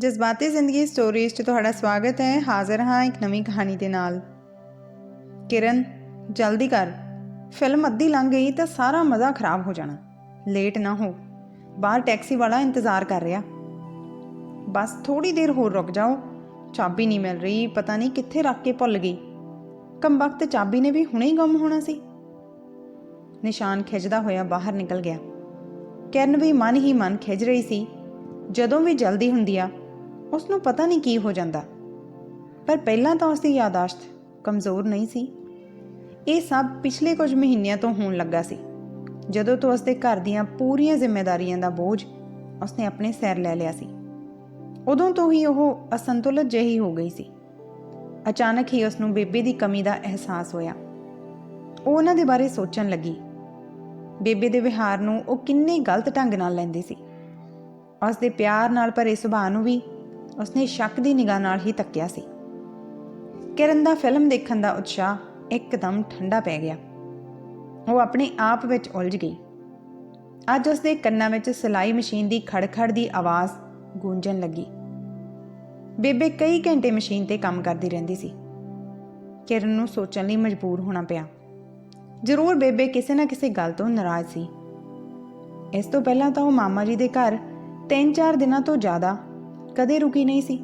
ਜਜ਼ਬਾਤੀ ਜ਼ਿੰਦਗੀ ਸਟੋਰੀਜ਼ 'ਚ ਤੁਹਾਡਾ ਸਵਾਗਤ ਹੈ। ਹਾਜ਼ਰ ਹਾਂ ਇੱਕ ਨਵੀਂ ਕਹਾਣੀ ਦੇ ਨਾਲ। ਕਿਰਨ, ਜਲਦੀ ਕਰ। ਫਿਲਮ ਅੱਧੀ ਲੰਘ ਗਈ ਤਾਂ ਸਾਰਾ ਮਜ਼ਾ ਖਰਾਬ ਹੋ ਜਾਣਾ। ਲੇਟ ਨਾ ਹੋ। ਬਾਹਰ ਟੈਕਸੀ ਵਾਲਾ ਇੰਤਜ਼ਾਰ ਕਰ ਰਿਹਾ। ਬਸ ਥੋੜੀ ਦੇਰ ਹੋਰ ਰੁਕ ਜਾਓ। ਚਾਬੀ ਨਹੀਂ ਮਿਲ ਰਹੀ, ਪਤਾ ਨਹੀਂ ਕਿੱਥੇ ਰੱਖ ਕੇ ਭੁੱਲ ਗਈ। ਕੰਬਖਤ ਚਾਬੀ ਨੇ ਵੀ ਹੁਣੇ ਹੀ ਗੁੰਮ ਹੋਣਾ ਸੀ। ਨਿਸ਼ਾਨ ਖਿੱਚਦਾ ਹੋਇਆ ਬਾਹਰ ਨਿਕਲ ਗਿਆ। ਕਿਰਨ ਵੀ ਮਨ ਹੀ ਮਨ ਖਿੱਚ ਰਹੀ ਸੀ। ਜਦੋਂ ਵੀ ਜਲਦੀ ਹੁੰਦੀ ਆ ਉਸ ਨੂੰ ਪਤਾ ਨਹੀਂ ਕੀ ਹੋ ਜਾਂਦਾ। ਪਰ ਪਹਿਲਾਂ ਤਾਂ ਉਸ ਦੀ ਯਾਦਾਸ਼ਤ ਕਮਜ਼ੋਰ ਨਹੀਂ ਸੀ। ਇਹ ਸਭ ਪਿਛਲੇ ਕੁਝ ਮਹੀਨਿਆਂ ਤੋਂ ਹੋਣ ਲੱਗਾ ਸੀ। ਜਦੋਂ ਤੋਂ ਉਸਦੇ ਘਰ ਦੀਆਂ ਪੂਰੀਆਂ ਜ਼ਿੰਮੇਵਾਰੀਆਂ ਦਾ ਬੋਝ ਉਸਨੇ ਆਪਣੇ ਸਿਰ ਲੈ ਲਿਆ ਸੀ। ਉਦੋਂ ਤੋਂ ਹੀ ਉਹ ਅਸੰਤੁਲਿਤ ਜਿਹੀ ਹੋ ਗਈ ਸੀ। ਅਚਾਨਕ ਹੀ ਉਸ ਨੂੰ ਬੇਬੇ ਦੀ ਕਮੀ ਦਾ ਅਹਿਸਾਸ ਹੋਇਆ। ਉਹ ਉਹਨਾਂ ਦੇ ਬਾਰੇ ਸੋਚਣ ਲੱਗੀ। ਬੇਬੇ ਦੇ ਵਿਹਾਰ ਨੂੰ ਉਹ ਕਿੰਨੇ ਗਲਤ ਢੰਗ ਨਾਲ ਲੈਂਦੀ ਸੀ। ਉਸ ਦੇ ਪਿਆਰ ਨਾਲ ਭਰੇ ਸੁਭਾਅ ਨੂੰ ਵੀ ਉਸਨੇ ਸ਼ੱਕ ਦੀ ਨਿਗਾਹ ਨਾਲ ਹੀ ਤੱਕਿਆ ਸੀ। ਕਿਰਨ ਦਾ ਫਿਲਮ ਦੇਖਣ ਦਾ ਉਤਸ਼ਾਹ ਇੱਕਦਮ ਠੰਡਾ ਪੈ ਗਿਆ। ਉਹ ਆਪਣੇ ਆਪ ਵਿੱਚ ਉਲਝ ਗਈ। ਅੱਜ ਉਸਦੇ ਕੰਨਾਂ ਵਿੱਚ ਸਿਲਾਈ ਮਸ਼ੀਨ ਦੀ ਖੜਖੜ ਦੀ ਆਵਾਜ਼ ਗੂੰਜਣ ਲੱਗੀ। ਬੇਬੇ ਕਈ ਘੰਟੇ ਮਸ਼ੀਨ ਤੇ ਕੰਮ ਕਰਦੀ ਰਹਿੰਦੀ ਸੀ। ਕਿਰਨ ਨੂੰ ਸੋਚਣ ਲਈ ਮਜਬੂਰ ਹੋਣਾ ਪਿਆ। ਜ਼ਰੂਰ ਬੇਬੇ ਕਿਸੇ ਨਾ ਕਿਸੇ ਗੱਲ ਤੋਂ ਨਾਰਾਜ਼ ਸੀ। ਇਸ ਤੋਂ ਪਹਿਲਾਂ ਤਾਂ ਉਹ ਮਾਮਾ ਜੀ ਦੇ ਘਰ 3-4 ਦਿਨਾਂ ਤੋਂ ਜ਼ਿਆਦਾ ਕਦੇ ਰੁਕੀ ਨਹੀਂ ਸੀ।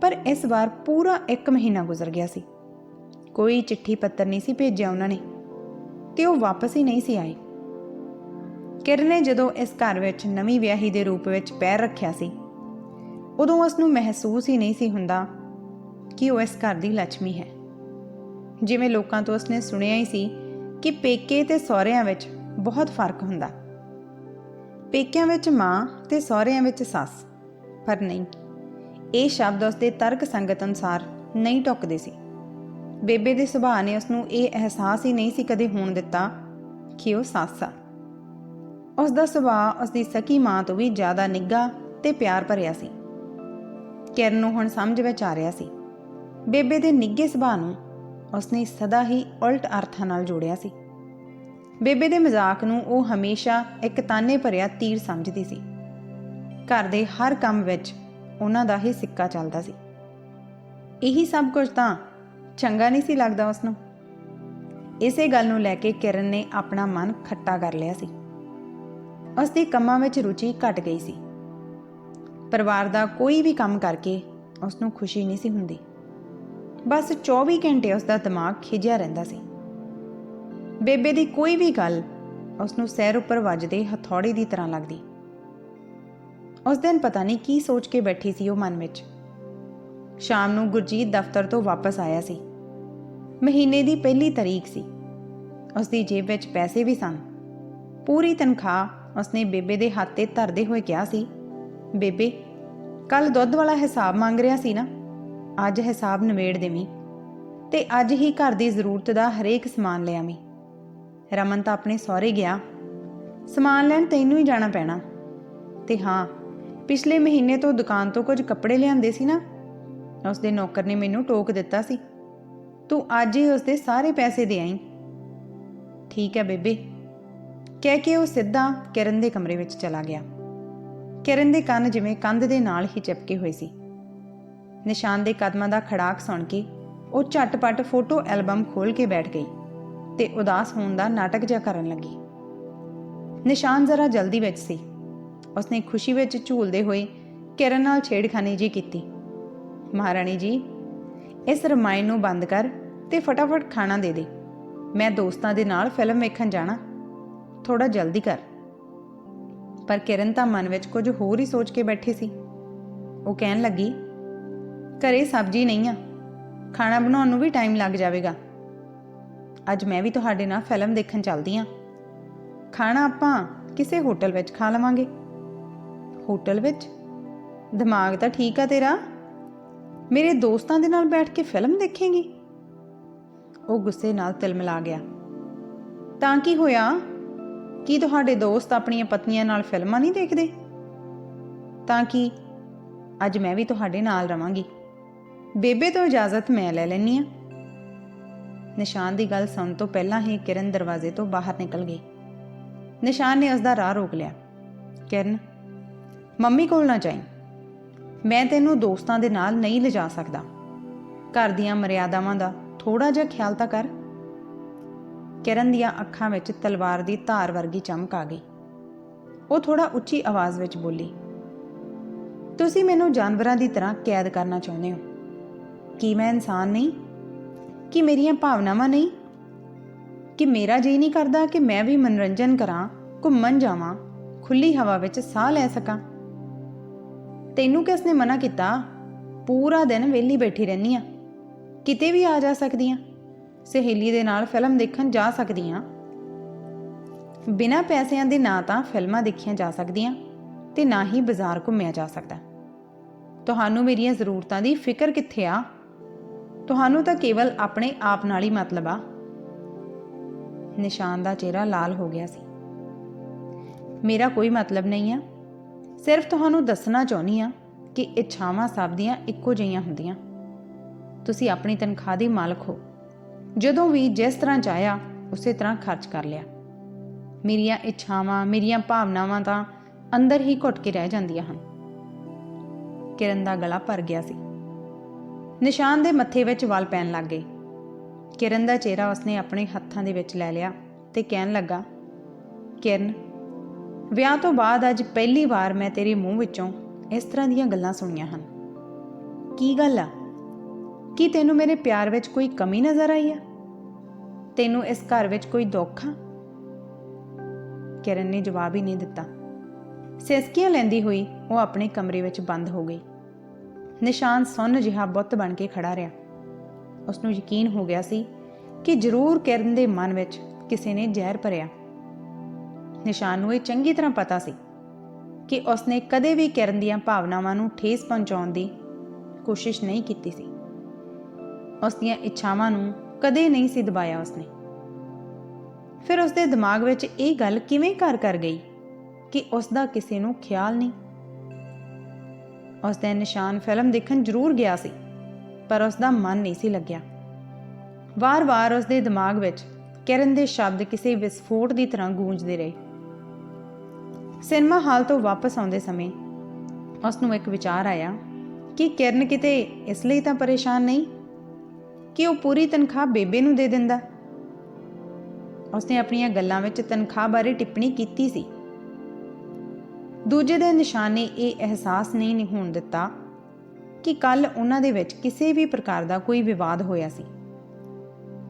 ਪਰ ਇਸ ਵਾਰ ਪੂਰਾ 1 ਮਹੀਨਾ ਗੁਜ਼ਰ ਗਿਆ ਸੀ। ਕੋਈ ਚਿੱਠੀ ਪੱਤਰ ਨਹੀਂ ਸੀ ਭੇਜਿਆ ਉਹਨਾਂ ਨੇ ਤੇ ਉਹ ਵਾਪਸ ਹੀ ਨਹੀਂ ਸੀ ਆਏ। ਕਿਰਨ ਨੇ ਜਦੋਂ ਇਸ ਘਰ ਵਿੱਚ ਨਵੀਂ ਵਿਆਹੀ ਦੇ ਰੂਪ ਵਿੱਚ ਪੈਰ ਰੱਖਿਆ ਸੀ, ਉਦੋਂ ਉਸ ਨੂੰ ਮਹਿਸੂਸ ਹੀ ਨਹੀਂ ਸੀ ਹੁੰਦਾ ਕਿ ਉਹ ਇਸ ਘਰ ਦੀ ਲక్ష్ਮੀ ਹੈ। ਜਿਵੇਂ ਲੋਕਾਂ ਤੋਂ ਉਸਨੇ ਸੁਣਿਆ ਹੀ ਸੀ ਕਿ ਪੇਕੇ ਤੇ ਸਹੁਰਿਆਂ ਵਿੱਚ ਬਹੁਤ ਫ਼ਰਕ ਹੁੰਦਾ। ਪੇਕਿਆਂ ਵਿੱਚ ਮਾਂ ਤੇ ਸਹੁਰਿਆਂ ਵਿੱਚ ਸੱਸ। ਪਰ ਨਹੀਂ। ਇਹ ਸ਼ਬਦ ਉਸਦੇ ਤਰਕ ਸੰਗਤ ਅਨੁਸਾਰ ਨਹੀਂ ਟੁੱਕਦੇ ਸੀ। ਬੇਬੇ ਦੇ ਸੁਭਾਅ ਨੇ ਉਸ ਨੂੰ ਇਹ ਅਹਿਸਾਸ ਹੀ ਨਹੀਂ ਸੀ ਕਦੇ ਹੋਣ ਦਿੱਤਾ ਕਿ ਉਹ ਸੱਸ ਆ। ਉਸ ਦਾ ਸੁਭਾਅ ਉਸ ਦੀ ਸਕੀ ਮਾਂ ਤੋਂ ਵੀ ਜ਼ਿਆਦਾ ਨਿੱਘਾ ਤੇ ਪਿਆਰ ਭਰਿਆ ਸੀ। ਕਿਰਨ ਨੂੰ ਹੁਣ ਸਮਝ ਵਿੱਚ ਆ ਰਿਹਾ ਸੀ। ਬੇਬੇ ਦੇ ਨਿੱਘੇ ਸੁਭਾਅ ਨੂੰ ਉਸਨੇ ਸਦਾ ਹੀ ਉਲਟ ਅਰਥਾਂ ਨਾਲ ਜੋੜਿਆ ਸੀ। ਬੇਬੇ ਦੇ ਮਜ਼ਾਕ ਨੂੰ ਉਹ ਹਮੇਸ਼ਾ ਇੱਕ ਤਾਨੇ ਭਰਿਆ ਤੀਰ ਸਮਝਦੀ ਸੀ। ਘਰ ਦੇ ਹਰ ਕੰਮ ਵਿੱਚ ਉਹਨਾਂ ਦਾ ਹੀ ਸਿੱਕਾ ਚੱਲਦਾ ਸੀ। ਇਹੀ ਸਭ ਕੁਝ ਤਾਂ ਚੰਗਾ ਨਹੀਂ ਸੀ ਲੱਗਦਾ ਉਸ ਨੂੰ ਇਸੇ ਗੱਲ ਨੂੰ ਲੈ ਕੇ ਕਿਰਨ ਨੇ ਆਪਣਾ ਮਨ ਖੱਟਾ ਕਰ ਲਿਆ ਸੀ। ਉਸ ਦੀ ਕੰਮਾਂ ਵਿੱਚ ਰੁਚੀ ਘਟ ਗਈ ਸੀ। ਪਰਿਵਾਰ ਦਾ ਕੋਈ ਵੀ ਕੰਮ ਕਰਕੇ ਉਸ ਨੂੰ ਖੁਸ਼ੀ ਨਹੀਂ ਸੀ ਹੁੰਦੀ। ਬਸ 24 ਘੰਟੇ ਉਸ ਦਾ ਦਿਮਾਗ ਖਿਜਿਆ ਰਹਿੰਦਾ ਸੀ। ਬੇਬੇ ਦੀ ਕੋਈ ਵੀ ਗੱਲ ਉਸ ਨੂੰ ਸਿਰ ਉੱਪਰ ਵੱਜਦੇ ਹਥੌੜੇ ਦੀ ਤਰ੍ਹਾਂ ਲੱਗਦੀ। ਉਸ ਦਿਨ ਪਤਾ ਨਹੀਂ ਕੀ ਸੋਚ ਕੇ ਬੈਠੀ ਸੀ ਉਹ ਮਨ ਵਿੱਚ। ਸ਼ਾਮ ਨੂੰ ਗੁਰਜੀਤ ਦਫ਼ਤਰ ਤੋਂ ਵਾਪਸ ਆਇਆ ਸੀ। ਮਹੀਨੇ ਦੀ ਪਹਿਲੀ ਤਾਰੀਖ ਸੀ। ਉਸ ਦੀ ਜੇਬ ਵਿੱਚ ਪੈਸੇ ਵੀ ਸਨ। ਪੂਰੀ ਤਨਖਾਹ ਉਸਨੇ ਬੇਬੇ ਦੇ ਹੱਥ ਤੇ ਧਰਦੇ ਹੋਏ ਕਿਹਾ ਸੀ, ਬੇਬੇ ਕੱਲ ਦੁੱਧ ਵਾਲਾ ਹਿਸਾਬ ਮੰਗ ਰਿਹਾ ਸੀ ਨਾ? ਅੱਜ ਹਿਸਾਬ ਨਿਬੇੜ ਦੇਵੀਂ ਤੇ ਅੱਜ ਹੀ ਘਰ ਦੀ ਜ਼ਰੂਰਤ ਦਾ ਹਰੇਕ ਸਮਾਨ ਲੈ ਆਵੀਂ। ਰਮਨ ਤਾਂ ਆਪਣੇ ਸਹੁਰੇ ਗਿਆ। ਸਮਾਨ ਲੈਣ ਤੈਨੂੰ ਹੀ ਜਾਣਾ ਪੈਣਾ। ਤੇ ਹਾਂ ਪਿਛਲੇ ਮਹੀਨੇ ਤੋਂ ਦੁਕਾਨ ਤੋਂ ਕੁਝ ਕੱਪੜੇ ਲਿਆਂਦੇ ਸੀ ਨਾ ਉਸ ਦੇ ਨੌਕਰ ਨੇ ਮੈਨੂੰ ਟੋਕ ਦਿੱਤਾ ਸੀ, ਤੂੰ ਅੱਜ ਹੀ ਉਸ ਦੇ ਸਾਰੇ ਪੈਸੇ ਦੇ ਆਈ। ਠੀਕ ਹੈ ਬੇਬੇ। ਕਹਿ ਕੇ ਉਹ ਸਿੱਧਾ ਕਿਰਨ ਦੇ ਕਮਰੇ ਵਿੱਚ ਚਲਾ ਗਿਆ। ਕਿਰਨ ਦੇ ਕੰਨ ਜਿਵੇਂ ਕੰਧ ਦੇ ਨਾਲ ਹੀ ਚਿਪਕੇ ਹੋਏ ਸੀ। ਨਿਸ਼ਾਨ ਦੇ ਕਦਮਾਂ ਦਾ ਖੜਾਕ ਸੁਣ ਕੇ ਉਹ ਝਟਪਟ ਫੋਟੋ ਐਲਬਮ ਖੋਲ ਕੇ ਬੈਠ ਗਈ ਤੇ ਉਦਾਸ ਹੋਣ ਦਾ ਨਾਟਕ ਜਿਹਾ ਕਰਨ ਲੱਗੀ। ਨਿਸ਼ਾਨ ਜ਼ਰਾ ਜਲਦੀ ਵਿੱਚ ਸੀ। ਉਸਨੇ ਖੁਸ਼ੀ ਵਿੱਚ ਝੂਲਦੇ ਹੋਏ ਕਿਰਨ ਨਾਲ ਛੇੜਖਾਨੀ ਜੀ ਕੀਤੀ। ਮਹਾਰਾਣੀ ਜੀ, ਇਸ ਰਮਾਇਣ ਨੂੰ ਬੰਦ ਕਰ ਤੇ ਫਟਾਫਟ ਖਾਣਾ ਦੇ ਦੇ। ਮੈਂ ਦੋਸਤਾਂ ਦੇ ਨਾਲ ਫਿਲਮ ਵੇਖਣ ਜਾਣਾ। ਥੋੜਾ ਜਲਦੀ ਕਰ। ਪਰ ਕਿਰਨ ਤਾਂ ਮਨ ਵਿੱਚ ਕੁਝ ਹੋਰ ਹੀ ਸੋਚ ਕੇ ਬੈਠੀ ਸੀ। ਉਹ ਕਹਿਣ ਲੱਗੀ, ਘਰੇ ਸਬਜ਼ੀ ਨਹੀਂ ਆ। ਖਾਣਾ ਬਣਾਉਣ ਨੂੰ ਵੀ ਟਾਈਮ ਲੱਗ ਜਾਵੇਗਾ। ਅੱਜ ਮੈਂ ਵੀ ਤੁਹਾਡੇ ਨਾਲ ਫਿਲਮ ਦੇਖਣ ਚੱਲਦੀ ਆ। ਖਾਣਾ ਆਪਾਂ ਕਿਸੇ ਹੋਟਲ ਵਿੱਚ ਖਾ ਲਵਾਂਗੇ। ਹੋਟਲ ਵਿੱਚ? ਦਿਮਾਗ ਤਾਂ ਠੀਕ ਆ ਤੇਰਾ? ਮੇਰੇ ਦੋਸਤਾਂ ਦੇ ਨਾਲ ਬੈਠ ਕੇ ਫਿਲਮ ਦੇਖੇਂਗੀ? ਉਹ ਗੁੱਸੇ ਨਾਲ ਤਿਲਮਿਲਾ ਗਿਆ। ਤਾਂ ਕੀ ਹੋਇਆ? ਕੀ ਤੁਹਾਡੇ ਦੋਸਤ ਆਪਣੀਆਂ ਪਤਨੀਆਂ ਨਾਲ ਫਿਲਮਾਂ ਨਹੀਂ ਦੇਖਦੇ? ਤਾਂ ਕਿ ਅੱਜ ਮੈਂ ਵੀ ਤੁਹਾਡੇ ਨਾਲ ਰਵਾਂਗੀ? ਬੇਬੇ ਤੋਂ ਇਜਾਜ਼ਤ ਮੈਂ ਲੈ ਲੈਣੀ ਆ ਨਿਸ਼ਾਨ ਦੀ ਗੱਲ ਸੁਣ ਤੋਂ ਪਹਿਲਾਂ ਹੀ ਕਿਰਨ ਦਰਵਾਜ਼ੇ ਤੋਂ ਬਾਹਰ ਨਿਕਲ ਗਈ। ਨਿਸ਼ਾਨ ਨੇ ਉਸ ਦਾ ਰਾਹ ਰੋਕ ਲਿਆ। ਕਿਰਨ ਮੰਮੀ ਕੋਲ ਨਾ ਜਾਈਂ। ਮੈਂ ਤੈਨੂੰ ਦੋਸਤਾਂ ਦੇ ਨਾਲ ਨਹੀਂ ਲਿਜਾ ਸਕਦਾ। ਘਰ ਦੀਆਂ ਮਰਿਆਦਾਵਾਂ ਦਾ ਥੋੜਾ ਜਿਹਾ ਖਿਆਲ ਤਾਂ ਕਰ। ਕਿਰਨ ਦੀਆਂ ਅੱਖਾਂ ਵਿੱਚ ਤਲਵਾਰ ਦੀ ਧਾਰ ਵਰਗੀ ਚਮਕ ਆ ਗਈ। ਉਹ ਥੋੜਾ ਉੱਚੀ ਆਵਾਜ਼ ਵਿੱਚ ਬੋਲੀ, ਤੁਸੀਂ ਮੈਨੂੰ ਜਾਨਵਰਾਂ ਦੀ ਤਰ੍ਹਾਂ ਕੈਦ ਕਰਨਾ ਚਾਹੁੰਦੇ ਹੋ? ਕੀ ਮੈਂ ਇਨਸਾਨ ਨਹੀਂ? ਕੀ ਮੇਰੀਆਂ ਭਾਵਨਾਵਾਂ ਨਹੀਂ? ਕਿ ਮੇਰਾ ਜੀ ਨਹੀਂ ਕਰਦਾ ਕਿ ਮੈਂ ਵੀ ਮਨੋਰੰਜਨ ਕਰਾਂ, ਘੁੰਮਣ ਜਾਵਾਂ ਖੁੱਲੀ ਹਵਾ ਵਿੱਚ ਸਾਹ ਲੈ ਸਕਾਂ? ਤੈਨੂੰ ਕਿਸ ਨੇ ਮਨਾ ਕੀਤਾ? ਪੂਰਾ ਦਿਨ ਵਿਹਲੀ ਬੈਠੀ ਰਹਿੰਦੀ ਆ। ਕਿਤੇ ਵੀ ਆ ਜਾ ਸਕਦੀ ਆ ਸਹੇਲੀ ਦੇ ਨਾਲ ਫਿਲਮ ਦੇਖਣ ਜਾ ਸਕਦੀ ਆ ਬਿਨਾਂ ਪੈਸਿਆਂ ਦੇ ਨਾ ਤਾਂ ਫਿਲਮਾਂ ਦੇਖੀਆਂ ਜਾ ਸਕਦੀਆਂ ਤੇ ਨਾ ਹੀ ਬਾਜ਼ਾਰ ਘੁੰਮਿਆ ਜਾ ਸਕਦਾ। ਤੁਹਾਨੂੰ ਮੇਰੀਆਂ ਜ਼ਰੂਰਤਾਂ ਦੀ ਫਿਕਰ ਕਿੱਥੇ ਆ? ਤੁਹਾਨੂੰ ਤਾਂ ਕੇਵਲ ਆਪਣੇ ਆਪ ਨਾਲ ਹੀ ਮਤਲਬ ਆ। ਨਿਸ਼ਾਨ ਦਾ ਚਿਹਰਾ ਲਾਲ ਹੋ ਗਿਆ ਸੀ। ਮੇਰਾ ਕੋਈ ਮਤਲਬ ਨਹੀਂ ਆ। ਸਿਰਫ ਤੁਹਾਨੂੰ ਦੱਸਣਾ ਚਾਹੁੰਦੀ ਆ ਕਿ ਇੱਛਾਵਾਂ ਸਭ ਦੀਆਂ ਇੱਕੋ ਜਿਹੀਆਂ ਹੁੰਦੀਆਂ। ਤੁਸੀਂ ਆਪਣੀ ਤਨਖਾਹ ਦੀ ਮਾਲਕ ਹੋ। ਜਦੋਂ ਵੀ ਜਿਸ ਤਰ੍ਹਾਂ ਚਾਹਿਆ, ਉਸੇ ਤਰ੍ਹਾਂ ਖਰਚ ਕਰ ਲਿਆ। ਮੇਰੀਆਂ ਇੱਛਾਵਾਂ ਮੇਰੀਆਂ ਭਾਵਨਾਵਾਂ ਤਾਂ ਅੰਦਰ ਹੀ ਘੁੱਟ ਕੇ ਰਹਿ ਜਾਂਦੀਆਂ ਹਨ। ਕਿਰਨ ਦਾ ਗਲਾ ਭਰ ਗਿਆ ਸੀ। ਨਿਸ਼ਾਨ ਦੇ ਮੱਥੇ ਵਿੱਚ ਵਾਲ ਪੈਣ ਲੱਗ ਗਏ। ਕਿਰਨ ਦਾ ਚਿਹਰਾ ਉਸਨੇ ਆਪਣੇ ਹੱਥਾਂ ਦੇ ਵਿੱਚ ਲੈ ਲਿਆ ਤੇ ਕਹਿਣ ਲੱਗਾ, ਕਿਰਨ ਵਿਆਹ ਤੋਂ ਬਾਅਦ ਅੱਜ ਪਹਿਲੀ ਵਾਰ ਮੈਂ ਤੇਰੇ ਮੂੰਹ ਵਿੱਚੋਂ ਇਸ ਤਰ੍ਹਾਂ ਦੀਆਂ ਗੱਲਾਂ ਸੁਣੀਆਂ ਹਨ। ਕੀ ਗੱਲ ਆ? ਕੀ ਤੈਨੂੰ ਮੇਰੇ ਪਿਆਰ ਵਿੱਚ ਕੋਈ ਕਮੀ ਨਜ਼ਰ ਆਈ ਆ? ਤੈਨੂੰ ਇਸ ਘਰ ਵਿੱਚ ਕੋਈ ਦੁੱਖ ਆ? ਕਿਰਨ ਨੇ ਜਵਾਬ ਹੀ ਨਹੀਂ ਦਿੱਤਾ। ਸਿਸਕੀਆਂ ਲੈਂਦੀ ਹੋਈ ਉਹ ਆਪਣੇ ਕਮਰੇ ਵਿੱਚ ਬੰਦ ਹੋ ਗਈ। ਨਿਸ਼ਾਨ ਸੁੰਨ ਜਿਹਾ ਬੁੱਤ ਬਣ ਕੇ ਖੜਾ ਰਿਹਾ। ਉਸ ਨੂੰ ਯਕੀਨ ਹੋ ਗਿਆ ਸੀ ਕਿ ਜ਼ਰੂਰ ਕਿਰਨ ਦੇ ਮਨ ਵਿੱਚ ਕਿਸੇ ਨੇ ਜ਼ਹਿਰ ਭਰਿਆ। ਨਿਸ਼ਾਨ ਨੂੰ ਇਹ ਚੰਗੀ ਤਰ੍ਹਾਂ ਪਤਾ ਸੀ ਕਿ ਉਸਨੇ ਕਦੇ ਵੀ ਕਿਰਨ ਦੀਆਂ ਭਾਵਨਾਵਾਂ ਨੂੰ ਠੇਸ ਪਹੁੰਚਾਉਣ ਦੀ ਕੋਸ਼ਿਸ਼ ਨਹੀਂ ਕੀਤੀ ਸੀ। ਉਸ ਦੀਆਂ ਇੱਛਾਵਾਂ ਨੂੰ ਕਦੇ ਨਹੀਂ ਸੀ ਦਬਾਇਆ ਉਸਨੇ। ਫਿਰ ਉਸਦੇ ਦਿਮਾਗ ਵਿੱਚ ਇਹ ਗੱਲ ਕਿਵੇਂ ਘਰ ਕਰ ਗਈ ਕਿ ਉਸ ਦਾ ਕਿਸੇ ਨੂੰ ਖਿਆਲ ਨਹੀਂ? ਉਸ ਦਾ ਨਿਸ਼ਾਨ ਫਿਲਮ ਦੇਖਣ ਜ਼ਰੂਰ ਗਿਆ ਸੀ, ਪਰ ਉਸ ਦਾ ਮਨ ਨਹੀਂ ਸੀ ਲੱਗਿਆ। ਵਾਰ-ਵਾਰ ਉਸ ਦੇ ਦਿਮਾਗ ਵਿੱਚ ਕਿਰਨ ਦੇ ਸ਼ਬਦ ਕਿਸੇ ਵਿਸਫੋਟ ਦੀ ਤਰ੍ਹਾਂ ਗੂੰਜਦੇ ਰਹੇ। ਸਿਨੇਮਾ ਹਾਲ ਤੋਂ ਵਾਪਸ ਆਉਂਦੇ ਸਮੇਂ ਉਸ ਨੂੰ ਇੱਕ ਵਿਚਾਰ ਆਇਆ ਕਿ ਕਿਰਨ ਕਿਤੇ ਇਸ ਲਈ ਤਾਂ ਪਰੇਸ਼ਾਨ ਨਹੀਂ? ਕਿ ਉਹ ਪੂਰੀ ਤਨਖਾਹ ਬੇਬੇ ਨੂੰ ਦੇ ਦਿੰਦਾ? ਉਸਨੇ ਆਪਣੀਆਂ ਗੱਲਾਂ ਵਿੱਚ ਤਨਖਾਹ ਬਾਰੇ ਟਿੱਪਣੀ ਕੀਤੀ ਸੀ। ਦੂਜੇ ਦੇ ਨਿਸ਼ਾਨੇ ਇਹ ਅਹਿਸਾਸ ਨਹੀਂ ਹੋਣ ਦਿੱਤਾ ਕਿ ਕੱਲ ਉਹਨਾਂ ਦੇ ਵਿੱਚ ਕਿਸੇ ਵੀ ਪ੍ਰਕਾਰ ਦਾ ਕੋਈ ਵਿਵਾਦ ਹੋਇਆ ਸੀ।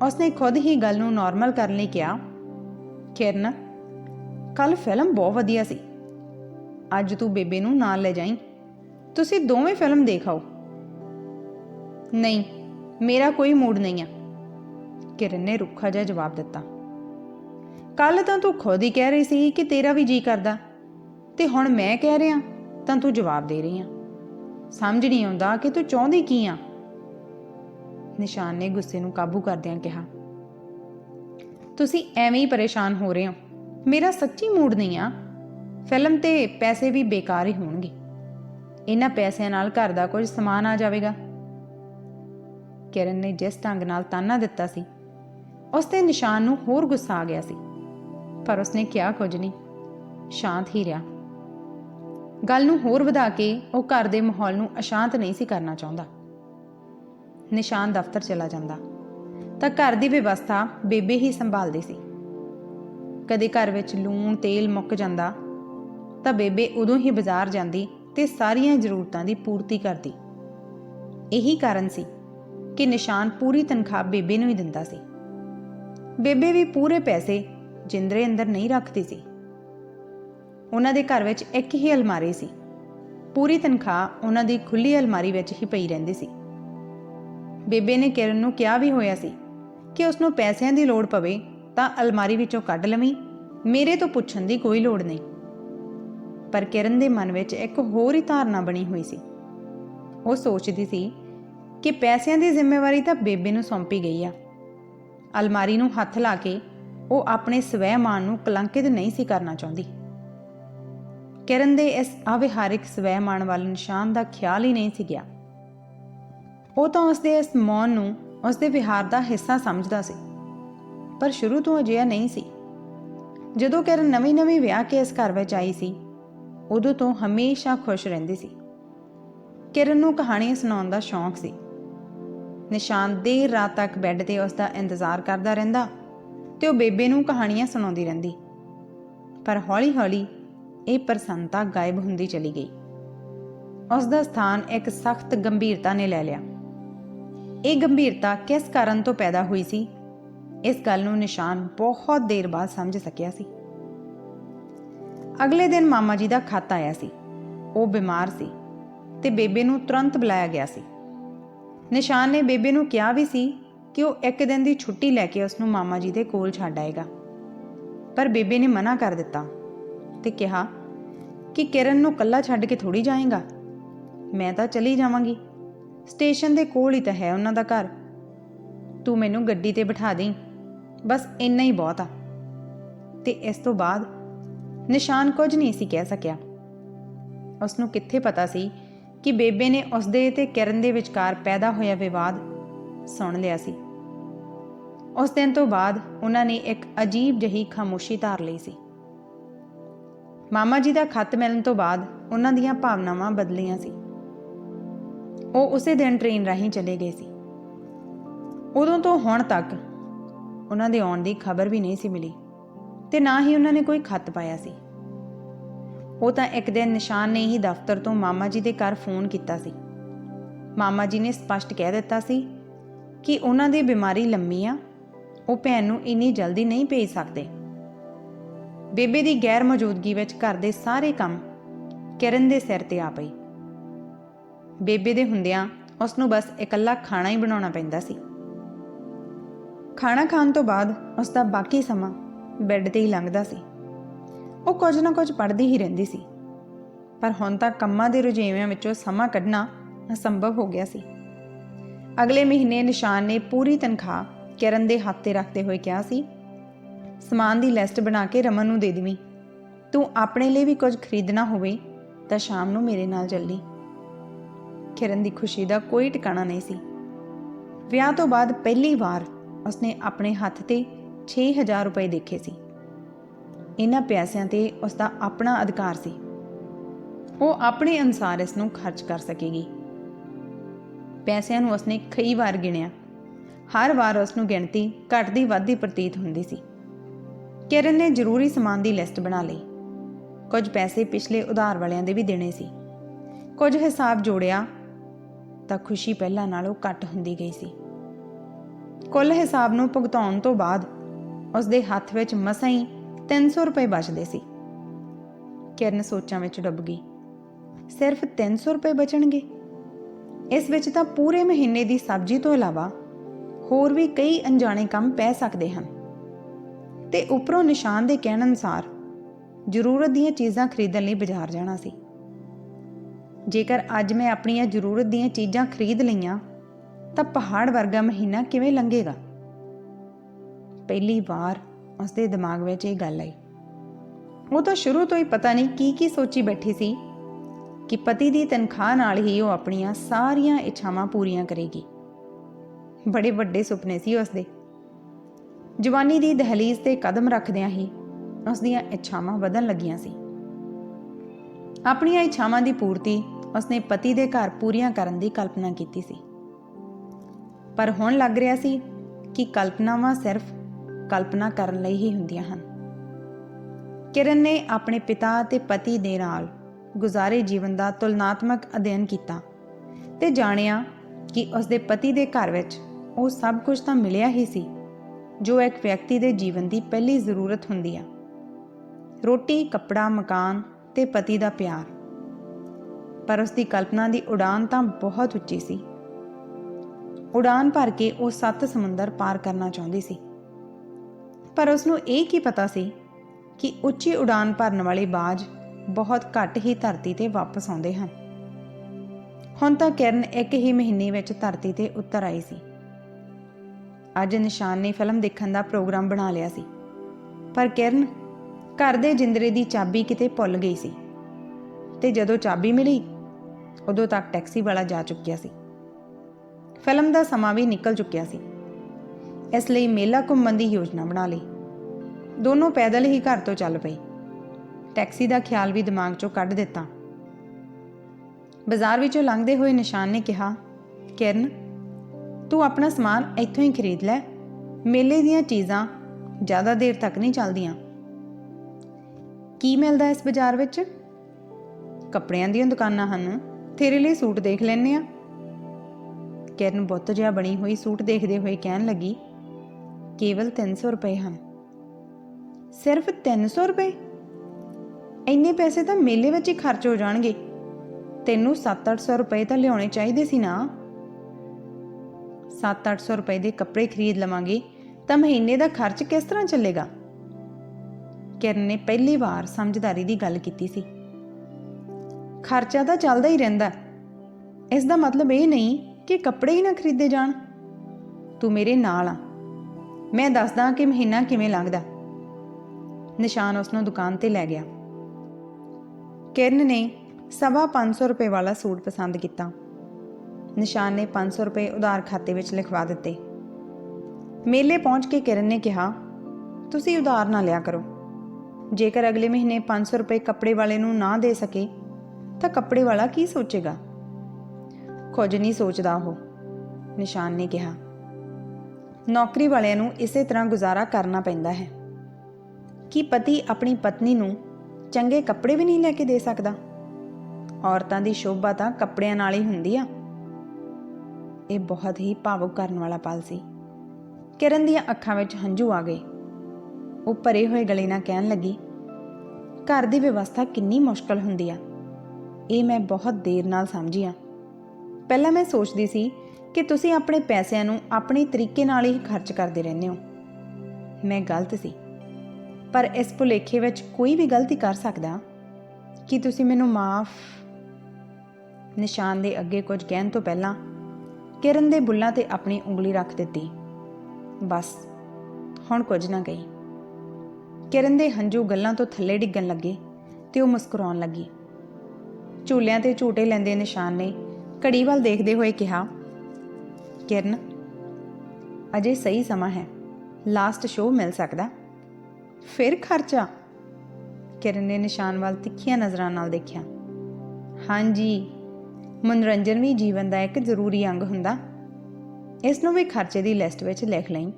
ਉਸਨੇ ਖੁਦ ਹੀ ਗੱਲ ਨੂੰ ਨਾਰਮਲ ਕਰਨ ਲਈ ਕਿਹਾ, ਕਿਰਨ ਕੱਲ ਫਿਲਮ ਬਹੁਤ ਵਧੀਆ ਸੀ। ਅੱਜ ਤੂੰ ਬੇਬੇ ਨੂੰ ਨਾਲ ਲੈ ਜਾਈਂ। ਤੁਸੀਂ ਦੋਵੇਂ ਫਿਲਮ ਦੇਖ ਆਓ ਨਹੀਂ, ਮੇਰਾ ਕੋਈ ਮੂਡ ਨਹੀਂ ਆ। ਕਿਰਨ ਨੇ ਰੁੱਖਾ ਜਿਹਾ ਜਵਾਬ ਦਿੱਤਾ। ਕੱਲ ਤਾਂ ਤੂੰ ਖੁਦ ਹੀ ਕਹਿ ਰਹੀ ਸੀ ਕਿ ਤੇਰਾ ਵੀ ਜੀ ਕਰਦਾ। ਤੇ ਹੁਣ ਮੈਂ ਕਹਿ ਰਿਹਾ ਤਾਂ ਤੂੰ ਜਵਾਬ ਦੇ ਰਹੀ ਆ। ਸਮਝ ਨਹੀਂ ਆਉਂਦਾ ਕਿ ਤੂੰ ਚਾਹੁੰਦੀ ਕੀ ਆ। ਨਿਸ਼ਾਨ ਨੇ ਗੁੱਸੇ ਨੂੰ ਕਾਬੂ ਕਰਦਿਆਂ ਕਿਹਾ, ਤੁਸੀਂ ਐਵੇਂ ਹੀ ਪਰੇਸ਼ਾਨ ਹੋ ਰਹੇ ਹੋ। ਮੇਰਾ ਸੱਚੀ ਮੂਡ ਨਹੀਂ ਆ। ਫਿਲਮ ਤੇ ਪੈਸੇ ਵੀ ਬੇਕਾਰ ਹੀ ਹੋਣਗੇ। ਇਹਨਾਂ ਪੈਸਿਆਂ ਨਾਲ ਘਰ ਦਾ ਕੁਝ ਸਮਾਨ ਆ ਜਾਵੇਗਾ। ਕਿਰਨ ਨੇ ਜਿਸ ਢੰਗ ਨਾਲ ਤਾਨਾ ਦਿੱਤਾ ਸੀ ਉਸ ਤੇ ਨਿਸ਼ਾਨ ਨੂੰ ਹੋਰ ਗੁੱਸਾ ਆ ਗਿਆ ਸੀ, ਪਰ ਉਸਨੇ ਕਿਹਾ ਕੁਝ ਨਹੀਂ, ਸ਼ਾਂਤ ਹੀ ਰਿਹਾ। ਗੱਲ ਨੂੰ ਹੋਰ ਵਧਾ ਕੇ ਉਹ ਘਰ ਦੇ ਮਾਹੌਲ ਨੂੰ ਅਸ਼ਾਂਤ ਨਹੀਂ ਸੀ ਕਰਨਾ ਚਾਹੁੰਦਾ। ਨਿਸ਼ਾਨ ਦਫ਼ਤਰ ਚਲਾ ਜਾਂਦਾ, ਤਾਂ ਘਰ ਦੀ ਵਿਵਸਥਾ ਬੇਬੇ ਹੀ ਸੰਭਾਲਦੀ ਸੀ। ਕਦੇ ਘਰ ਵਿੱਚ ਲੂਣ, ਤੇਲ ਮੁੱਕ ਜਾਂਦਾ ਤਾਂ ਬੇਬੇ ਉਦੋਂ ਹੀ ਬਾਜ਼ਾਰ ਜਾਂਦੀ ਤੇ ਸਾਰੀਆਂ ਜ਼ਰੂਰਤਾਂ ਦੀ ਪੂਰਤੀ ਕਰਦੀ। ਇਹੀ ਕਾਰਨ ਸੀ ਕਿ ਨਿਸ਼ਾਨ ਪੂਰੀ ਤਨਖਾਹ ਬੇਬੇ ਨੂੰ ਹੀ ਦਿੰਦਾ ਸੀ। ਬੇਬੇ ਵੀ ਪੂਰੇ ਪੈਸੇ ਜਿੰਦਰੇ ਅੰਦਰ ਨਹੀਂ ਰੱਖਦੀ ਸੀ। ਉਹਨਾਂ ਦੇ ਘਰ ਵਿੱਚ ਇੱਕ ਹੀ ਅਲਮਾਰੀ ਸੀ। ਪੂਰੀ ਤਨਖਾਹ ਉਹਨਾਂ ਦੀ ਖੁੱਲੀ ਅਲਮਾਰੀ ਵਿੱਚ ਹੀ ਪਈ ਰਹਿੰਦੀ ਸੀ। ਬੇਬੇ ਨੇ ਕਿਰਨ ਨੂੰ ਕਿਹਾ ਵੀ ਹੋਇਆ ਸੀ ਕਿ ਉਸ ਨੂੰ ਪੈਸਿਆਂ ਦੀ ਲੋੜ ਪਵੇ ਤਾਂ ਅਲਮਾਰੀ ਵਿੱਚੋਂ ਕੱਢ ਲਵੀਂ। ਮੇਰੇ ਤੋਂ ਪੁੱਛਣ ਦੀ ਕੋਈ ਲੋੜ ਨਹੀਂ। ਪਰ ਕਿਰਨ ਦੇ ਮਨ ਵਿੱਚ ਇੱਕ ਹੋਰ ਹੀ ਧਾਰਨਾ ਬਣੀ ਹੋਈ ਸੀ। ਉਹ ਸੋਚਦੀ ਸੀ ਕਿ ਪੈਸਿਆਂ ਦੀ ਜ਼ਿੰਮੇਵਾਰੀ ਤਾਂ ਬੇਬੇ ਨੂੰ ਸੌਂਪੀ ਗਈ ਆ। ਅਲਮਾਰੀ ਨੂੰ ਹੱਥ ਲਾ ਕੇ ਉਹ ਆਪਣੇ ਸਵੈ ਮਾਨ ਨੂੰ ਕਲੰਕਿਤ ਨਹੀਂ ਸੀ ਕਰਨਾ ਚਾਹੁੰਦੀ। ਕਿਰਨ ਦੇ ਇਸ ਅਵਿਹਾਰਿਕ ਸਵੈ ਮਾਨ ਵੱਲ ਨਿਸ਼ਾਨ ਦਾ ਖਿਆਲ ਹੀ ਨਹੀਂ ਸੀ ਗਿਆ। ਉਹ ਤਾਂ ਉਸਦੇ ਇਸ ਮੌਨ ਨੂੰ ਉਸਦੇ ਵਿਹਾਰ ਦਾ ਹਿੱਸਾ ਸਮਝਦਾ ਸੀ। ਪਰ ਸ਼ੁਰੂ ਤੋਂ ਅਜਿਹਾ ਨਹੀਂ ਸੀ। ਜਦੋਂ ਕਿਰਨ ਨਵੀਂ-ਨਵੀਂ ਵਿਆਹ ਕੇ ਇਸ ਘਰ ਵਿੱਚ ਆਈ ਸੀ, ਉਦੋਂ ਤੋਂ ਹਮੇਸ਼ਾ ਖੁਸ਼ ਰਹਿੰਦੀ ਸੀ। ਕਿਰਨ ਨੂੰ ਕਹਾਣੀਆਂ ਸੁਣਾਉਣ ਦਾ ਸ਼ੌਂਕ ਸੀ। ਨਿਸ਼ਾਨ ਦੇਰ ਰਾਤ ਤੱਕ ਬੈੱਡ ਤੇ ਉਸ ਦਾ ਇੰਤਜ਼ਾਰ ਕਰਦਾ ਰਹਿੰਦਾ ਤੇ ਉਹ ਬੇਬੇ ਨੂੰ ਕਹਾਣੀਆਂ ਸੁਣਾਉਂਦੀ ਰਹਿੰਦੀ। ਪਰ ਹੌਲੀ-ਹੌਲੀ ਇਹ ਪ੍ਰਸੰਨਤਾ ਗਾਇਬ ਹੁੰਦੀ ਚਲੀ ਗਈ। ਉਸ ਦਾ ਸਥਾਨ ਇੱਕ ਸਖਤ ਗੰਭੀਰਤਾ ਨੇ ਲੈ ਲਿਆ। ਇਹ ਗੰਭੀਰਤਾ ਕਿਸ ਕਾਰਨ ਤੋਂ ਪੈਦਾ ਹੋਈ ਸੀ? ਇਸ ਗੱਲ ਨੂੰ ਨਿਸ਼ਾਨ ਬਹੁਤ ਦੇਰ ਬਾਅਦ ਸਮਝ ਸਕਿਆ ਸੀ। ਅਗਲੇ ਦਿਨ ਮਾਮਾ ਜੀ ਦਾ ਖਤ ਆਇਆ ਸੀ। ਉਹ ਬਿਮਾਰ ਸੀ ਤੇ ਬੇਬੇ ਨੂੰ ਤੁਰੰਤ ਬੁਲਾਇਆ ਗਿਆ ਸੀ। ਨਿਸ਼ਾਨ ਨੇ ਬੇਬੇ ਨੂੰ ਕਿਹਾ ਵੀ ਸੀ ਕਿ ਉਹ ਇੱਕ ਦਿਨ ਦੀ ਛੁੱਟੀ ਲੈ ਕੇ ਉਸ ਨੂੰ ਮਾਮਾ ਜੀ ਦੇ ਕੋਲ ਛੱਡ ਆਏਗਾ। ਪਰ ਬੇਬੇ ਨੇ ਮਨਾ ਕਰ ਦਿੱਤਾ ਤੇ ਕਿਹਾ ਕਿ ਕਿਰਨ ਨੂੰ ਕੱਲਾ ਛੱਡ ਕੇ ਥੋੜੀ ਜਾਏਗਾ। ਮੈਂ ਤਾਂ ਚਲੀ ਜਾਵਾਂਗੀ। ਸਟੇਸ਼ਨ ਦੇ ਕੋਲ ਹੀ ਤਾਂ ਹੈ ਉਹਨਾਂ ਦਾ ਘਰ। ਤੂੰ ਮੈਨੂੰ ਗੱਡੀ ਤੇ ਬਿਠਾ ਦੇਂ ਬਸ ਇੰਨਾ ਹੀ ਬਹੁਤ ਆ। ਤੇ ਇਸ ਤੋਂ ਬਾਅਦ ਨਿਸ਼ਾਨ ਕੁਝ ਨਹੀਂ ਸੀ ਕਹਿ ਸਕਿਆ। ਉਸ ਨੂੰ ਕਿੱਥੇ ਪਤਾ ਸੀ ਕਿ ਬੇਬੇ ਨੇ ਉਸ ਦੇ ਤੇ ਕਿਰਨ ਦੇ ਵਿਚਕਾਰ ਪੈਦਾ ਹੋਇਆ ਵਿਵਾਦ ਸੁਣ ਲਿਆ ਸੀ। ਉਸ ਦਿਨ ਤੋਂ ਬਾਅਦ ਉਹਨਾਂ ਨੇ ਇੱਕ ਅਜੀਬ ਜਹੀ ਖਾਮੋਸ਼ੀ ਧਾਰ ਲਈ ਸੀ। ਮਾਮਾ ਜੀ ਦਾ ਖੱਤ ਮਿਲਣ ਤੋਂ ਬਾਅਦ ਉਹਨਾਂ ਦੀਆਂ ਭਾਵਨਾਵਾਂ ਬਦਲੀਆਂ ਸੀ। ਉਹ ਉਸੇ ਦਿਨ ਟ੍ਰੇਨ ਰਾਹੀਂ ਚਲੇ ਗਏ ਸੀ। ਉਦੋਂ ਤੋਂ ਹੁਣ ਤੱਕ ਉਹਨਾਂ ਦੇ ਆਉਣ ਦੀ ਖਬਰ ਵੀ ਨਹੀਂ ਸੀ ਮਿਲੀ ਤੇ ਨਾ ਹੀ ਉਹਨਾਂ ਨੇ ਕੋਈ ਖੱਤ ਪਾਇਆ ਸੀ। ਉਹ ਤਾਂ ਇੱਕ ਦਿਨ ਨਿਸ਼ਾਨ ਨੇ ਹੀ ਦਫ਼ਤਰ ਤੋਂ ਮਾਮਾ ਜੀ ਦੇ ਘਰ ਫੋਨ ਕੀਤਾ ਸੀ। ਮਾਮਾ ਜੀ ਨੇ ਸਪਸ਼ਟ ਕਹਿ ਦਿੱਤਾ ਸੀ ਕਿ ਉਹਨਾਂ ਦੀ ਬਿਮਾਰੀ ਲੰਮੀ ਆ, ਉਹ ਭੈਣ ਨੂੰ ਇੰਨੀ ਜਲਦੀ ਨਹੀਂ ਭੇਜ ਸਕਦੇ। ਬੇਬੇ ਦੀ ਗੈਰ ਮੌਜੂਦਗੀ ਵਿੱਚ ਘਰ ਦੇ ਸਾਰੇ ਕੰਮ ਕਿਰਨ ਦੇ ਸਿਰ ਤੇ ਆ ਪਈ ਬੇਬੇ ਦੇ ਹੁੰਦਿਆਂ ਉਸ ਨੂੰ ਬਸ ਇਕੱਲਾ ਖਾਣਾ ਹੀ ਬਣਾਉਣਾ ਪੈਂਦਾ ਸੀ। ਖਾਣਾ ਖਾਣ ਤੋਂ ਬਾਅਦ ਉਸ ਦਾ ਬਾਕੀ ਸਮਾਂ ਬੈੱਡ ਤੇ ਹੀ ਲੰਘਦਾ ਸੀ। ਉਹ ਕੁਝ ਨਾ ਕੁਝ ਪੜ੍ਹਦੀ ਹੀ ਰਹਿੰਦੀ ਸੀ। ਪਰ ਹੁਣ ਤਾਂ ਕੰਮਾਂ ਦੇ ਰੁਝੇਵਿਆਂ ਵਿੱਚੋਂ ਸਮਾਂ ਕੱਢਣਾ ਅਸੰਭਵ ਹੋ ਗਿਆ ਸੀ। ਅਗਲੇ ਮਹੀਨੇ ਨਿਸ਼ਾਨ ਨੇ ਪੂਰੀ ਤਨਖਾਹ ਕਿਰਨ ਦੇ ਹੱਥ ਤੇ ਰੱਖਦੇ ਹੋਏ ਕਿਹਾ ਸੀ, ਸਮਾਨ ਦੀ ਲਿਸਟ ਬਣਾ ਕੇ ਰਮਨ ਨੂੰ ਦੇ ਦੇਵੀਂ। ਤੂੰ ਆਪਣੇ ਲਈ ਵੀ ਕੁਝ ਖਰੀਦਣਾ ਹੋਵੇ ਤਾਂ ਸ਼ਾਮ ਨੂੰ ਮੇਰੇ ਨਾਲ ਚੱਲੀ ਕਿਰਨ ਦੀ ਖੁਸ਼ੀ ਦਾ ਕੋਈ ਟਿਕਾਣਾ ਨਹੀਂ ਸੀ। ਵਿਆਹ ਤੋਂ ਬਾਅਦ ਪਹਿਲੀ ਵਾਰ ਉਸਨੇ ਆਪਣੇ ਹੱਥ ਤੇ 6000 ਰੁਪਏ ਦੇਖੇ ਸੀ। ਇਹਨਾਂ ਪੈਸਿਆਂ ਤੇ ਉਸ ਦਾ ਆਪਣਾ ਅਧਿਕਾਰ ਸੀ। ਉਹ ਆਪਣੇ ਅਨਸਾਰ ਇਸ ਨੂੰ ਖਰਚ ਕਰ ਸਕੇਗੀ। ਪੈਸਿਆਂ ਨੂੰ ਉਸਨੇ ਕਈ ਵਾਰ ਗਿਣਿਆ। ਹਰ ਵਾਰ ਉਸ ਨੂੰ ਗਿਣਤੀ ਘਟਦੀ ਵੱਧਦੀ ਪ੍ਰਤੀਤ ਹੁੰਦੀ ਸੀ। ਕਿਰਨ ਨੇ ਜ਼ਰੂਰੀ ਸਮਾਨ ਦੀ ਲਿਸਟ ਬਣਾ ਲਈ। ਕੁਝ ਪੈਸੇ ਪਿਛਲੇ ਉਧਾਰ ਵਾਲਿਆਂ ਦੇ ਵੀ ਦੇਣੇ ਸੀ। ਕੁਝ ਹਿਸਾਬ ਜੋੜਿਆ ਤਾਂ ਖੁਸ਼ੀ ਪਹਿਲਾਂ ਨਾਲੋਂ ਘੱਟ ਹੁੰਦੀ ਗਈ ਸੀ। ਕੁੱਲ ਹਿਸਾਬ ਨੂੰ ਭੁਗਤਾਉਣ ਤੋਂ ਬਾਅਦ ਉਸ ਦੇ ਹੱਥ ਵਿੱਚ ਮਸਾਂ ਹੀ 300 ਰੁਪਏ ਬਚਦੇ ਸੀ। ਕਿਰਨ ਸੋਚਾਂ ਵਿੱਚ ਡੁੱਬ ਗਈ। ਸਿਰਫ 300 ਰੁਪਏ ਬਚਣਗੇ? ਇਸ ਵਿੱਚ ਤਾਂ ਪੂਰੇ ਮਹੀਨੇ ਦੀ ਸਬਜ਼ੀ ਤੋਂ ਇਲਾਵਾ ਹੋਰ ਵੀ ਕਈ ਅਣਜਾਣੇ ਕੰਮ ਪੈ ਸਕਦੇ ਹਨ। ਤੇ ਉੱਪਰੋਂ ਨਿਸ਼ਾਨ ਦੇ ਕਹਿਣ ਅਨੁਸਾਰ ਜ਼ਰੂਰਤ ਦੀਆਂ ਚੀਜ਼ਾਂ ਖਰੀਦਣ ਲਈ ਬਾਜ਼ਾਰ ਜਾਣਾ ਸੀ। ਜੇਕਰ ਅੱਜ ਮੈਂ ਆਪਣੀਆਂ ਜ਼ਰੂਰਤ ਦੀਆਂ ਚੀਜ਼ਾਂ ਖਰੀਦ ਲਈਆਂ ਤਾਂ ਪਹਾੜ ਵਰਗਾ ਮਹੀਨਾ ਕਿਵੇਂ ਲੰਘੇਗਾ? ਪਹਿਲੀ ਵਾਰ ਉਸਦੇ ਦਿਮਾਗ ਵਿੱਚ ਇਹ ਗੱਲ ਆਈ। ਉਹ ਤਾਂ ਸ਼ੁਰੂ ਤੋਂ ਹੀ ਪਤਾ ਨਹੀਂ ਕੀ ਕੀ ਸੋਚੀ ਬੈਠੀ ਸੀ ਕਿ ਪਤੀ ਦੀ ਤਨਖਾਹ ਨਾਲ ਹੀ ਉਹ ਆਪਣੀਆਂ ਸਾਰੀਆਂ ਇੱਛਾਵਾਂ ਪੂਰੀਆਂ ਕਰੇਗੀ। ਬੜੇ ਵੱਡੇ ਸੁਪਨੇ ਸੀ ਉਸਦੇ। ਜਵਾਨੀ ਦੀ ਦਹਲੀਜ਼ ਤੇ ਕਦਮ ਰੱਖਦਿਆਂ ਹੀ ਉਸ ਦੀਆਂ ਇੱਛਾਵਾਂ ਵਧਣ ਲੱਗੀਆਂ ਸੀ। ਆਪਣੀਆਂ ਇੱਛਾਵਾਂ ਦੀ ਪੂਰਤੀ ਉਸਨੇ ਪਤੀ ਦੇ ਘਰ ਪੂਰੀਆਂ ਕਰਨ ਦੀ ਕਲਪਨਾ ਕੀਤੀ ਸੀ। ਪਰ ਹੁਣ ਲੱਗ ਰਿਹਾ ਸੀ ਕਿ ਕਲਪਨਾਵਾਂ ਸਿਰਫ ਕਲਪਨਾ ਕਰਨ ਲਈ ਹੀ ਹੁੰਦੀਆਂ ਹਨ। ਕਿਰਨ ਨੇ ਆਪਣੇ ਪਿਤਾ ਅਤੇ ਪਤੀ ਦੇ ਨਾਲ ਗੁਜ਼ਾਰੇ ਜੀਵਨ ਦਾ ਤੁਲਨਾਤਮਕ ਅਧਿਐਨ ਕੀਤਾ ਤੇ ਜਾਣਿਆ ਕਿ ਉਸ ਦੇ ਪਤੀ ਦੇ ਘਰ ਵਿੱਚ ਉਹ ਸਭ ਕੁਝ ਤਾਂ ਮਿਲਿਆ ਹੀ ਸੀ, ਜੋ ਇੱਕ ਵਿਅਕਤੀ ਦੇ ਜੀਵਨ ਦੀ ਪਹਿਲੀ ਜ਼ਰੂਰਤ ਹੁੰਦੀ ਆ। ਰੋਟੀ, ਕੱਪੜਾ, ਮਕਾਨ ਤੇ ਪਤੀ ਦਾ ਪਿਆਰ। ਪਰ ਉਸ ਦੀ ਕਲਪਨਾ ਦੀ ਉਡਾਨ ਤਾਂ ਬਹੁਤ ਉੱਚੀ ਸੀ। ਉਡਾਨ ਭਰ ਕੇ ਉਹ ਸੱਤ ਸਮੁੰਦਰ ਪਾਰ ਕਰਨਾ ਚਾਹੁੰਦੀ ਸੀ। ਪਰ ਉਸ ਨੂੰ ਇਹ ਕੀ ਪਤਾ ਸੀ ਕਿ ਉੱਚੀ ਉਡਾਨ ਭਰਨ ਵਾਲੇ ਬਾਜ ਬਹੁਤ ਘੱਟ ਹੀ ਧਰਤੀ ਤੇ ਵਾਪਸ ਆਉਂਦੇ ਹਨ। ਹੁਣ ਤਾਂ ਕਿਰਨ ਇੱਕ ਹੀ ਮਹੀਨੇ ਵਿੱਚ ਧਰਤੀ ਤੇ ਉਤਰ ਆਈ ਸੀ। ਅੱਜ ਨਿਸ਼ਾਨ ਨੇ ਫਿਲਮ ਦੇਖਣ ਦਾ ਪ੍ਰੋਗਰਾਮ ਬਣਾ ਲਿਆ ਸੀ। ਪਰ ਕਿਰਨ ਘਰ ਦੇ ਜਿੰਦਰੇ ਦੀ ਚਾਬੀ ਕਿਤੇ ਭੁੱਲ ਗਈ ਸੀ। ਤੇ ਜਦੋਂ ਚਾਬੀ ਮਿਲੀ, ਉਦੋਂ ਤੱਕ ਟੈਕਸੀ ਵਾਲਾ ਜਾ ਚੁੱਕਿਆ ਸੀ। ਫਿਲਮ ਦਾ ਸਮਾਂ ਵੀ ਨਿਕਲ ਚੁੱਕਿਆ ਸੀ। ਇਸ ਲਈ ਮੇਲਾ ਘੁੰਮਣ ਦੀ ਯੋਜਨਾ ਬਣਾ ਲਈ। ਦੋਨੋਂ ਪੈਦਲ ਹੀ ਘਰ ਤੋਂ ਚੱਲ ਪਏ। ਟੈਕਸੀ ਦਾ ਖਿਆਲ ਵੀ ਦਿਮਾਗ 'ਚੋਂ ਕੱਢ ਦਿੱਤਾ। ਬਾਜ਼ਾਰ ਵਿੱਚੋਂ ਲੰਘਦੇ ਹੋਏ ਨਿਸ਼ਾਨ ਨੇ ਕਿਹਾ, ਕਿਰਨ, ਤੂੰ ਆਪਣਾ ਸਮਾਨ ਇੱਥੋਂ ਹੀ ਖਰੀਦ ਲੈ। ਮੇਲੇ ਦੀਆਂ ਚੀਜ਼ਾਂ ਜ਼ਿਆਦਾ ਦੇਰ ਤੱਕ ਨਹੀਂ ਚੱਲਦੀਆਂ। ਕੀ ਮਿਲਦਾ ਇਸ ਬਾਜ਼ਾਰ ਵਿੱਚ? ਕੱਪੜਿਆਂ ਦੀਆਂ ਦੁਕਾਨਾਂ ਹਨ। ਤੇਰੇ ਲਈ ਸੂਟ ਦੇਖ ਲੈਨੇ ਆ ਕਿਰਨ ਬੁੱਤ ਜਿਹਾ ਬਣੀ ਹੋਈ ਸੂਟ ਦੇਖਦੇ ਹੋਏ ਕਹਿਣ ਲੱਗੀ, ਕੇਵਲ 300 ਰੁਪਏ ਹਨ। ਸਿਰਫ 300 ਰੁਪਏ? ਇੰਨੇ ਪੈਸੇ ਤਾਂ ਮੇਲੇ ਵਿੱਚ ਹੀ ਖਰਚ ਹੋ ਜਾਣਗੇ। ਤੈਨੂੰ 7-800 ਰੁਪਏ ਤਾਂ ਲਿਆਉਣੇ ਚਾਹੀਦੇ ਸੀ ਨਾ? 7-800 ਰੁਪਏ ਦੇ ਕੱਪੜੇ ਖਰੀਦ ਲਵਾਂਗੇ, ਤਾਂ ਮਹੀਨੇ ਦਾ ਖਰਚ ਕਿਸ ਤਰ੍ਹਾਂ ਚੱਲੇਗਾ? ਕਿਰਨ ਨੇ ਪਹਿਲੀ ਵਾਰ ਸਮਝਦਾਰੀ ਦੀ ਗੱਲ ਕੀਤੀ ਸੀ। ਖਰਚਾ ਤਾਂ ਚੱਲਦਾ ਹੀ ਰਹਿੰਦਾ। ਇਸ ਦਾ ਮਤਲਬ ਇਹ ਨਹੀਂ ਕਿ ਕੱਪੜੇ ਹੀ ਨਾ ਖਰੀਦੇ ਜਾਣ? ਤੂੰ ਮੇਰੇ ਨਾਲ ਆ। ਮੈਂ ਦੱਸਦਾ ਕਿ ਮਹੀਨਾ ਕਿਵੇਂ ਲੰਘਦਾ। ਨਿਸ਼ਾਨ ਉਸ ਨੂੰ ਦੁਕਾਨ ਤੇ ਲੈ ਗਿਆ। ਕਿਰਨ ਨੇ ਸਵਾ 500 ਰੁਪਏ ਵਾਲਾ ਸੂਟ ਪਸੰਦ ਕੀਤਾ। ਨਿਸ਼ਾਨ ਨੇ 500 ਰੁਪਏ ਉਧਾਰ ਖਾਤੇ ਵਿੱਚ ਲਿਖਵਾ ਦਿੱਤੇ। ਮੇਲੇ ਪਹੁੰਚ ਕੇ ਕਿਰਨ ਨੇ ਕਿਹਾ, ਤੁਸੀਂ ਉਧਾਰ ਨਾ ਲਿਆ ਕਰੋ। ਜੇਕਰ ਅਗਲੇ ਮਹੀਨੇ 500 ਰੁਪਏ ਕੱਪੜੇ ਵਾਲੇ ਨੂੰ ਨਾ ਦੇ ਸਕੇ, ਤਾਂ ਕੱਪੜੇ ਵਾਲਾ ਕੀ ਸੋਚੇਗਾ? ਕੁਝ ਨਹੀਂ ਸੋਚਦਾ ਉਹ। ਨਿਸ਼ਾਨ ਨੇ ਕਿਹਾ, ਨੌਕਰੀ ਵਾਲਿਆਂ ਨੂੰ ਇਸੇ ਤਰ੍ਹਾਂ ਗੁਜ਼ਾਰਾ ਕਰਨਾ ਪੈਂਦਾ ਹੈ। ਕਿ ਪਤੀ ਆਪਣੀ ਪਤਨੀ ਨੂੰ ਚੰਗੇ ਕੱਪੜੇ ਵੀ ਨਹੀਂ ਲੈ ਕੇ ਦੇ ਸਕਦਾ? ਔਰਤਾਂ ਦੀ ਸ਼ੋਭਾ ਤਾਂ ਕੱਪੜਿਆਂ ਨਾਲ ਹੀ ਹੁੰਦੀ ਆ। ਇਹ ਬਹੁਤ ਹੀ ਭਾਵੁਕ ਕਰਨ ਵਾਲਾ ਪਲ ਸੀ। ਕਿਰਨ ਦੀਆਂ ਅੱਖਾਂ ਵਿੱਚ ਹੰਝੂ ਆ ਗਏ। ਉਹ ਭਰੇ ਹੋਏ ਗਲੇ ਨਾਲ ਕਹਿਣ ਲੱਗੀ, ਘਰ ਦੀ ਵਿਵਸਥਾ ਕਿੰਨੀ ਮੁਸ਼ਕਲ ਹੁੰਦੀ ਆ। ਇਹ ਮੈਂ ਬਹੁਤ ਦੇਰ ਨਾਲ ਸਮਝੀ ਆ। ਪਹਿਲਾਂ ਮੈਂ ਸੋਚਦੀ ਸੀ ਕਿ ਤੁਸੀਂ ਆਪਣੇ ਪੈਸਿਆਂ ਨੂੰ ਆਪਣੇ ਤਰੀਕੇ ਨਾਲ ਹੀ ਖਰਚ ਕਰਦੇ ਰਹਿੰਦੇ ਹੋ। ਮੈਂ ਗਲਤ ਸੀ। ਪਰ ਇਸ ਭੁਲੇਖੇ ਵਿੱਚ ਕੋਈ ਵੀ ਗਲਤੀ ਕਰ ਸਕਦਾ ਕਿ ਤੁਸੀਂ ਮੈਨੂੰ ਮਾਫ, ਨਿਸ਼ਾਨ ਦੇ ਅੱਗੇ ਕੁਝ ਕਹਿਣ ਤੋਂ ਪਹਿਲਾਂ ਕਿਰਨ ਦੇ ਬੁੱਲਾਂ ਤੇ ਆਪਣੀ ਉਂਗਲੀ ਰੱਖ ਦਿੱਤੀ। ਬਸ, ਹੁਣ ਕੁਝ ਨਾ ਗਈ ਕਿਰਨ ਦੇ ਹੰਝੂ ਗੱਲਾਂ ਤੋਂ ਥੱਲੇ ਡਿੱਗਣ ਲੱਗੇ ਤੇ ਉਹ ਮੁਸਕਰਾਉਣ ਲੱਗੀ। ਝੂਲਿਆਂ ਤੇ ਝੂਟੇ ਲੈਂਦੇ ਨਿਸ਼ਾਨ ਨੇ ਘੜੀ ਵੱਲ ਦੇਖਦੇ ਹੋਏ ਕਿਹਾ, ਕਿਰਨ, ਅਜੇ ਸਹੀ ਸਮਾਂ ਹੈ। ਲਾਸਟ ਸ਼ੋਅ ਮਿਲ ਸਕਦਾ। ਫਿਰ ਖਰਚਾ। ਕਿਰਨ ਨੇ ਨਿਸ਼ਾਨ ਵੱਲ ਤਿੱਖੀਆਂ ਨਜ਼ਰਾਂ ਨਾਲ ਦੇਖਿਆ। ਹਾਂਜੀ, ਮਨੋਰੰਜਨ ਵੀ ਜੀਵਨ ਦਾ ਇੱਕ ਜ਼ਰੂਰੀ ਅੰਗ ਹੁੰਦਾ। ਇਸ ਨੂੰ ਵੀ ਖਰਚੇ ਦੀ ਲਿਸਟ ਵਿੱਚ ਲਿਖ ਲਈ।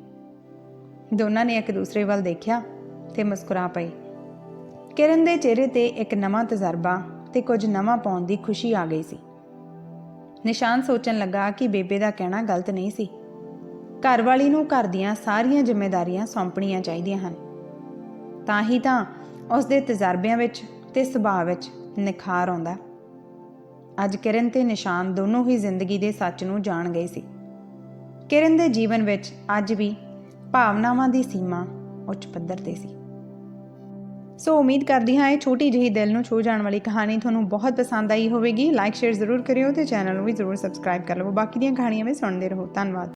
ਦੋਨਾਂ ਨੇ ਇੱਕ ਦੂਸਰੇ ਵੱਲ ਦੇਖਿਆ ਤੇ ਮੁਸਕਰਾ ਪਏ। ਕਿਰਨ ਦੇ ਚਿਹਰੇ ਤੇ ਇੱਕ ਨਵਾਂ ਤਜਰਬਾ ਤੇ ਕੁਝ ਨਵਾਂ ਪਾਉਣ ਦੀ ਖੁਸ਼ੀ ਆ ਗਈ ਸੀ। ਨਿਸ਼ਾਨ ਸੋਚਣ ਲੱਗਾ ਕਿ ਬੇਬੇ ਦਾ ਕਹਿਣਾ ਗਲਤ ਨਹੀਂ ਸੀ। ਘਰਵਾਲੀ ਨੂੰ ਘਰ ਦੀਆਂ ਸਾਰੀਆਂ ਜ਼ਿੰਮੇਵਾਰੀਆਂ ਸੌਂਪਣੀਆਂ ਚਾਹੀਦੀਆਂ ਹਨ। ਤਾਂ ਹੀ ਤਾਂ ਉਸ ਦੇ ਤਜਰਬਿਆਂ ਵਿੱਚ ਤੇ ਸੁਭਾਅ ਵਿੱਚ ਨਿਖਾਰ ਆਉਂਦਾ। ਅੱਜ ਕਿਰਨ ਤੇ ਨਿਸ਼ਾਨ ਦੋਨੋਂ ਹੀ ਜ਼ਿੰਦਗੀ ਦੇ ਸੱਚ ਨੂੰ ਜਾਣ ਗਏ ਸੀ। ਕਿਰਨ ਦੇ ਜੀਵਨ ਵਿੱਚ ਅੱਜ ਵੀ ਭਾਵਨਾਵਾਂ ਦੀ ਸੀਮਾ ਉੱਚ ਪੱਧਰ ਤੇ ਸੀ। ਸੋ ਉਮੀਦ ਕਰਦੀ ਹਾਂ ਇਹ ਛੋਟੀ ਜਿਹੀ ਦਿਲ ਨੂੰ ਛੂ ਜਾਣ ਵਾਲੀ ਕਹਾਣੀ ਤੁਹਾਨੂੰ ਬਹੁਤ ਪਸੰਦ ਆਈ ਹੋਵੇਗੀ ਲਾਈਕ ਸ਼ੇਅਰ ਜ਼ਰੂਰ ਕਰਿਓ ਤੇ ਚੈਨਲ ਨੂੰ ਵੀ ਜ਼ਰੂਰ ਸਬਸਕ੍ਰਾਈਬ ਕਰ ਲਵੋ ਬਾਕੀ ਦੀਆਂ ਕਹਾਣੀਆਂ ਵੀ ਸੁਣਦੇ ਰਹੋ ਧੰਨਵਾਦ